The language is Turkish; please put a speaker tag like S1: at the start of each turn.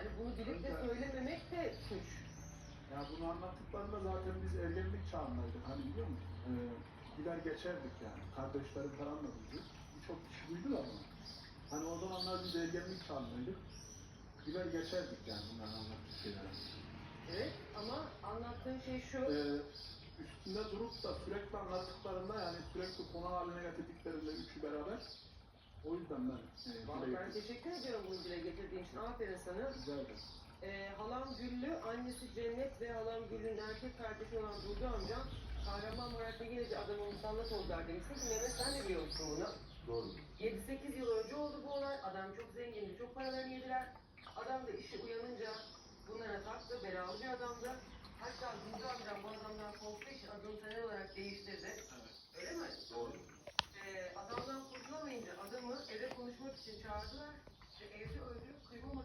S1: Yani bunu bilip de söylememek de suç.
S2: Ya bunu anlattıklarında zaten biz ergenlik çağındaydık. Hani biliyor musun? Ee, gider geçerdik yani. Kardeşlerim falan da duydu. Birçok kişi duydu da bunu. Hani o zamanlar biz ergenlik çağındaydık. Gider geçerdik yani bunların anlattığı şeyleri.
S1: Evet ama anlattığın şey şu.
S2: Ee, üstünde durup da sürekli anlattıklarında yani sürekli konu haline getirdiklerinde üçü beraber o yüzden ben e,
S1: ben teşekkür ediyorum bunu dile getirdiğin için. Aferin sana.
S2: Güzeldi.
S1: Ee, halam Güllü, annesi Cennet ve halam Güllü'nün erkek kardeşi olan Burcu amcam Kahramanmaraş'ta yine bir adama musallat oldular demişsin ki Mehmet sen de biliyorsun bunu.
S2: Doğru.
S1: 7-8 yıl önce oldu bu olay. Adam çok zengindi, çok paralarını yediler. Adam da işi uyanınca bunlara taktı, belalı bir adamdı. Hatta Burcu amcam bu adamdan korktuğu için adını Taner olarak değiştirdi. Öyle mi?
S2: Doğru.
S1: Ee, adamdan kurtulamayınca adamı eve konuşmak için çağırdılar ve evde 대부분